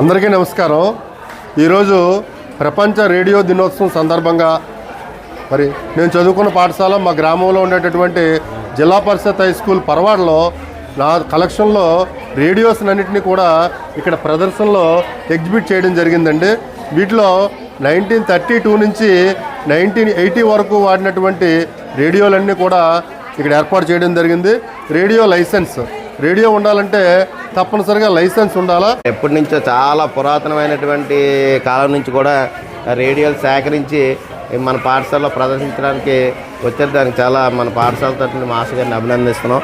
అందరికీ నమస్కారం. ఈరోజు ప్రపంచ రేడియో దినోత్సవం సందర్భంగా మరి నేను చదువుకున్న పాఠశాల మా గ్రామంలో ఉండేటటువంటి జిల్లా పరిషత్ హై స్కూల్ పరవాడలో నా కలెక్షన్లో రేడియోస్ అన్నింటినీ కూడా ఇక్కడ ప్రదర్శనలో ఎగ్జిబిట్ చేయడం జరిగిందండి. వీటిలో నైన్టీన్ థర్టీ టూ నుంచి నైన్టీన్ ఎయిటీ వరకు వాడినటువంటి రేడియోలన్నీ కూడా ఇక్కడ ఏర్పాటు చేయడం జరిగింది. Radio licence. రేడియో ఉండాలంటే తప్పనిసరిగా లైసెన్స్ ఉండాలా ఎప్పటి నుంచో చాలా పురాతనమైనటువంటి కాలం నుంచి కూడా రేడియోలు సేకరించి మన పాఠశాలలో ప్రదర్శించడానికి వచ్చారు దానికి చాలా మన పాఠశాల తరఫున మాస్టర్ గారిని అభినందిస్తున్నాం